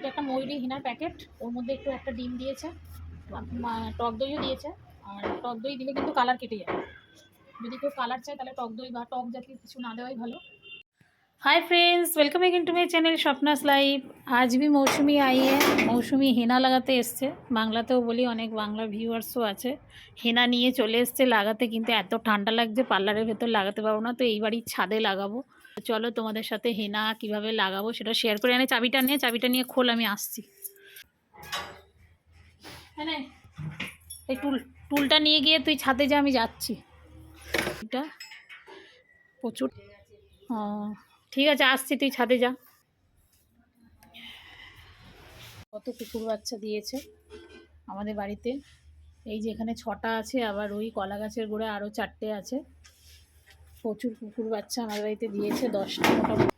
এটা একটা ময়ূরী হিনার প্যাকেট ওর মধ্যে একটু একটা ডিম দিয়েছে মা- টক দইও দিয়েছে আর টক দই দিলে কিন্তু কালার কেটে যায় যদি কেউ কালার চায় তাহলে টক দই বা টক জাতীয় কিছু না দেওয়াই ভালো hi friends welcome back to my channel Swapna's live আজ भी মৌসুমি আইয়ে মৌসুমি হেনা লাগাতে এসছে বাংলাতেও বলি অনেক বাংলা ভিউয়ার্সও আছে হেনা নিয়ে চলে এসছে লাগাতে কিন্তু এত ঠান্ডা লাগছে পার্লারের ভেতর লাগাতে পারবো না তো এই বাড়ির ছাদে লাগাবো তো চলো তোমাদের সাথে হেনা কীভাবে লাগাবো সেটা শেয়ার করে, আনে চাবিটা নিয়ে চাবিটা নিয়ে খোল, আমি আসছি। হ্যাঁ এই টুল, টুলটা নিয়ে গিয়ে তুই ছাদে যা, আমি যাচ্ছি। এটা প্রচুর, ও, ঠিক আছে, আসছি, তুই ছাদে যা। কত কুকুর বাচ্চা দিয়েছে আমাদের বাড়িতে। এই যে এখানে ছটা আছে, আবার ওই কলা গাছের গোড়ায় আরও চারটে আছে। প্রচুর কুকুর বাচ্চা আমার বাড়িতে দিয়েছে দশটা মোটামুটি।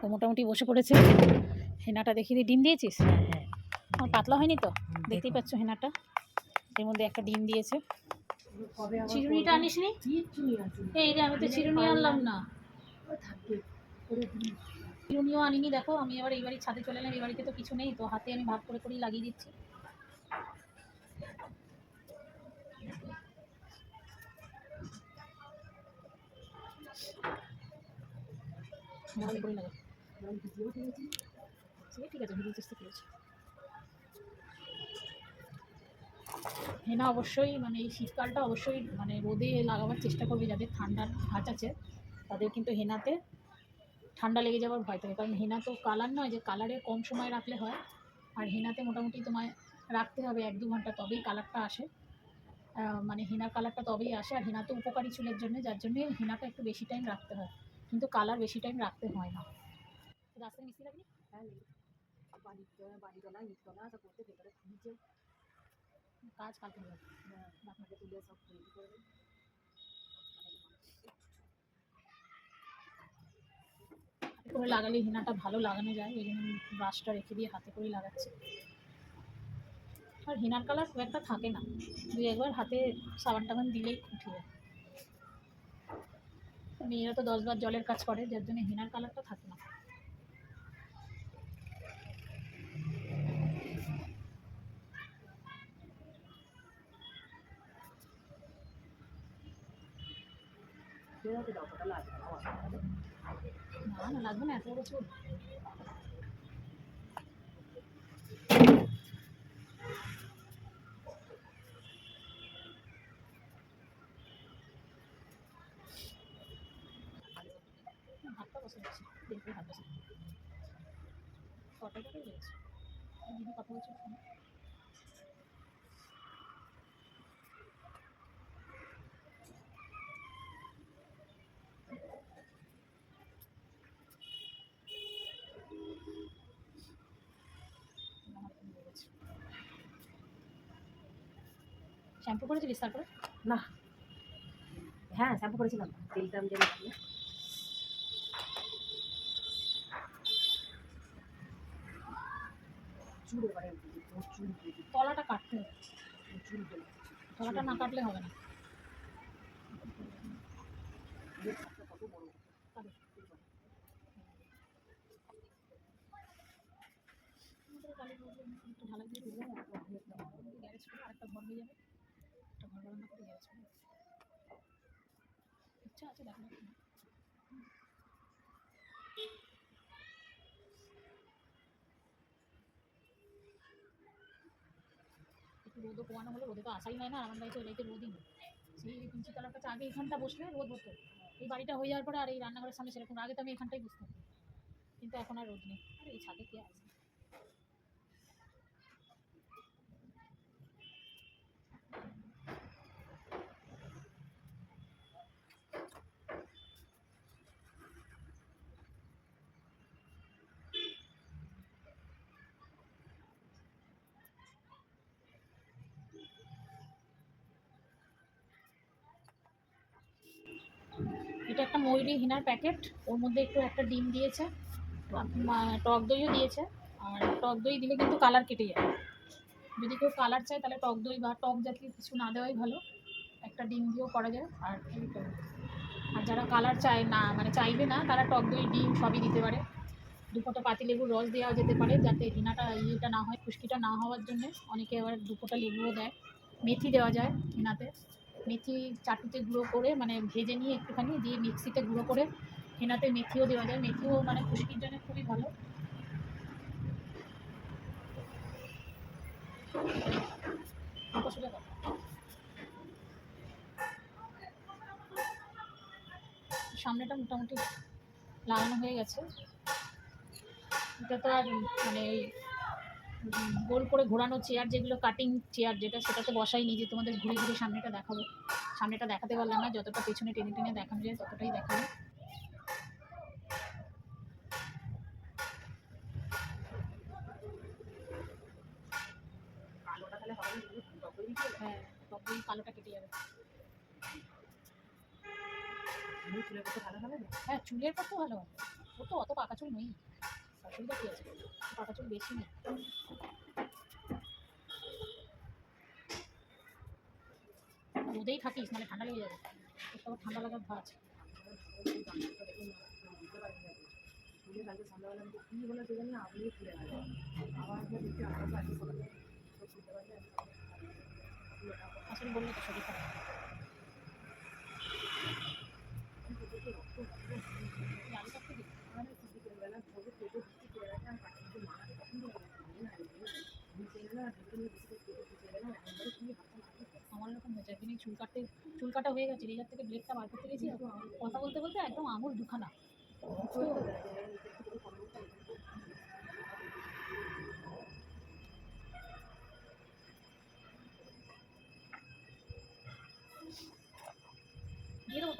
তো মোটামুটি বসে পড়েছে। হেনাটা দেখিয়ে ডিম দিয়েছিস? আমার পাতলা হয়নি তো? দেখতেই পাচ্ছ হেনাটা। এর মধ্যে একটা ডিম দিয়েছে। চিরুনিটা আনিস নি এই রে আমি তো চিরুনি আনলাম না। চিরুনিও আনিনি দেখো আমি এবার এই বাড়ির ছাদে চলে এলাম এই বাড়িতে তো কিছু নেই তো হাতে আমি ভাগ করে করেই লাগিয়ে দিচ্ছি। ভালো করে লাগা ঠিক আছে ভিডিও চেষ্টা করেছি। হেনা অবশ্যই মানে এই শীতকালটা অবশ্যই মানে রোদে লাগাবার চেষ্টা করবে যাদের ঠান্ডার ভাঁজ আছে, তাদের কিন্তু হেনাতে ঠান্ডা লেগে যাওয়ার ভয় থাকে। কারণ হেনা তো কালার নয় যে কালারে কম সময় রাখলে হয়। আর হেনাতে মোটামুটি তোমায় রাখতে হবে এক দু ঘণ্টা, তবেই কালারটা আসে। মানে হেনার কালারটা তবেই আসে। আর হেনা তো উপকারী চুলের জন্য, যার জন্য হেনাটা একটু বেশি টাইম রাখতে হয়। কিন্তু কালার বেশি টাইম রাখতে হয় না। রাস্তায় মিস্ত্রি লাগনি? বাড়িতলা ইটতলা সব করতে ভেতরে কাজ কালকে হবে আপনাকে তুলে সব করে লাগালে হেনাটা ভালো লাগানো যায় ওই জন্য ব্রাশটা রেখে দিয়ে হাতে করে লাগাচ্ছে। আর হেনার কালার খুব একটা থাকে না। দুই একবার হাতে সাবান টাবান দিলেই উঠে যায়। মেয়েরা তো দশবার জলের কাজ করে, যার জন্য হেনার কালারটা থাকে না। বসে যাচ্ছে দেখবে হাত কটা কথা বলছে। শ্যাম্পু করেছিলিস তারপরে? না। হ্যাঁ শ্যাম্পু করেছিলাম। তেলটা আমি জানি। প্রচুর এবারে প্রচুর তলাটা কাটতে হবে। প্রচুর তলাটা না কাটলে হবে না। ঢালাই দিয়ে দিলে আরেকটা ঘর হয়ে যাবে। একটা ঘর বারান্দা করে করে ইচ্ছা আছে দেখো একটু রোদও কমানো হলে রোদে তো আসাই হয় না, আমার বাড়িতে ওই বাড়িতে রোদই নেই। সেই কুঞ্চি তলার কাছে আগে এখানটা বসলে রোদ হতো। এই বাড়িটা হয়ে যাওয়ার পরে আর এই রান্নাঘরের সামনে সেরকম আগে তো আমি এখানটাই বসতাম কিন্তু এখন আর রোদ নেই। আর এই ছাদে কে আছে এটা একটা ময়ূরী হিনার প্যাকেট। ওর মধ্যে একটু একটা ডিম দিয়েছে টক দইও দিয়েছে। আর টক দই দিলে কিন্তু কালার কেটে যায়। যদি কেউ কালার চায় তাহলে টক দই বা টক জাতীয় কিছু না দেওয়াই ভালো। একটা ডিম দিয়েও করা যায়। আর আর যারা কালার চায় না মানে চাইবে না, তারা টক দই, ডিম সবই দিতে পারে। দুপোটা পাতিলেবুর রস দেওয়া যেতে পারে, যাতে হিনাটা ইয়েটা না হয়, খুশকিটা না হওয়ার জন্য। অনেকে আবার দু দুপোটা লেবুও দেয়। মেথি দেওয়া যায় হিনাতে। মেথি চাটুতে গুঁড়ো করে মানে ভেজে নিয়ে একটুখানি দিয়ে মিক্সিতে গুঁড়ো করে হেনাতে মেথিও দেওয়া যায় মেথিও মানে খুশকির জন্য খুবই ভালো। সামনেটা মোটামুটি লাগানো হয়ে গেছে এটা তো আর মানে গোল করে ঘোরানো চেয়ার যেগুলো কাটিং চেয়ার যেটা সেটাতে বসাই নিজে তোমাদের ঘুরে ঘুরে সামনেটা দেখাবো। সামনেটা দেখাতে পারলাম না যতটা পেছনে টেনে টেনে দেখানো যায় ততটাই দেখাবো। হ্যাঁ কালোটা কেটে যাবে। হ্যাঁ চুলের পক্ষে ভালো হবে। ও তো অত পাকা চুল নেই। অসুবিধা কী আছে পাকা চুল বেশি নেই। রোদেই থাকিস, নাহলে ঠান্ডা লেগে যাবে। আবার ঠান্ডা লাগার ভাজ। কালকে সন্ধ্যাবেলা আমি কী হলো আসলে বললে তো শরীর খারাপ এই আলু কাটতে দিই আমাদের সিদ্ধি করে গেলাম ওদের পেটে বৃষ্টি করে গেছে আর পাখিকে মারাতে কখন থেকে জানি না নিচে গেলাম আর ঢুকে নিয়ে বৃষ্টি পেটে বসে গেলাম একবারে কি হাতটা মারতে আমার এরকম একদিন এই চুল কাটতে চুল কাটা হয়ে গেছে রেজার থেকে ব্লেডটা বার করতে গেছি কথা বলতে বলতে একদম আঙুল দুখানা দিয়ে দেবো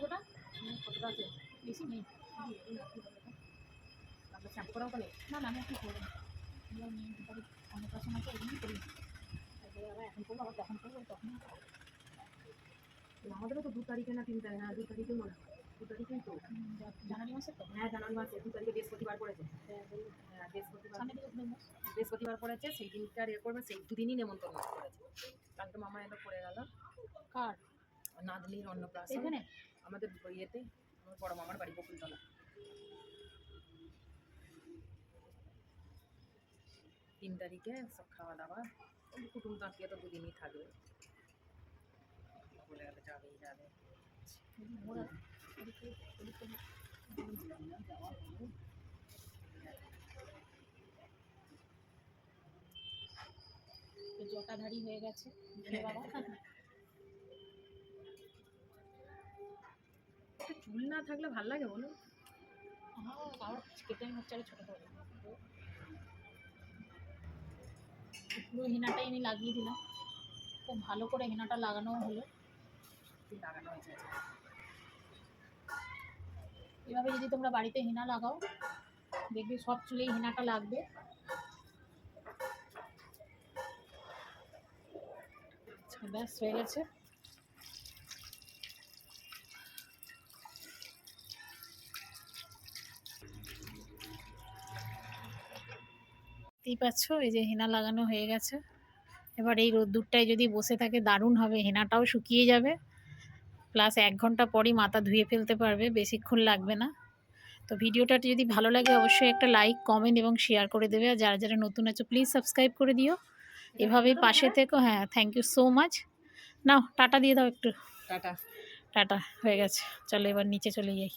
বেশি নেই শ্যাম্পু করাও তো না না আমি একটু করব অন্নপ্রাশন আছে এমনি করি। এখন করব আবার তখন আমাদেরও তো দু তারিখে না তিন তারিখ হ্যাঁ দু তারিখে মনে হয় দু তারিখেই তো জানুয়ারি মাসে তো হ্যাঁ জানুয়ারি মাসে দু তারিখে বৃহস্পতিবার পড়েছে হ্যাঁ বৃহস্পতিবার। বৃহস্পতিবার পড়েছে সেই দিনটা ইয়ে করবে সেই দুদিনই নেমন্তন্ন করেছে কালকে মামা এলো পড়ে গেল কার নাদলির অন্নপ্রাশন এখানে আমাদের ইয়েতে আমার বড় মামার বাড়ি বকুলতলা তিন তারিখে সব খাওয়া দাওয়া কুটুম তাকিয়ে তো দুদিনই থাকবে। বলে গেলে যাবেই যাবে। জটাধারী হয়ে গেছে। ভোলে চুল না থাকলে ভালো লাগে বলো আমার আবার কেটে হচ্ছে আরও ছোটো করে পুরো হেনাটাই আমি লাগিয়ে দিলাম। খুব ভালো করে হেনাটা লাগানো হলো। লাগানো হয়েছে। এভাবে যদি তোমরা বাড়িতে হেনা লাগাও দেখবে সব চুলেই হেনাটা লাগবে। ব্যাস হয়ে গেছে। দেখতেই পাচ্ছ এই যে হেনা লাগানো হয়ে গেছে। এবার এই রোদ্দুরটায় যদি বসে থাকে দারুণ হবে হেনাটাও শুকিয়ে যাবে। প্লাস এক ঘণ্টা পরই মাথা ধুয়ে ফেলতে পারবে বেশিক্ষণ লাগবে না। তো ভিডিওটা যদি ভালো লাগে অবশ্যই একটা লাইক কমেন্ট এবং শেয়ার করে দেবে। আর যারা যারা নতুন আছো প্লিজ সাবস্ক্রাইব করে দিও। এভাবেই পাশে থেকো। হ্যাঁ thank you so much now tata দিয়ে দাও একটু। টাটা। টাটা হয়ে গেছে। চলো এবার নিচে চলে যাই।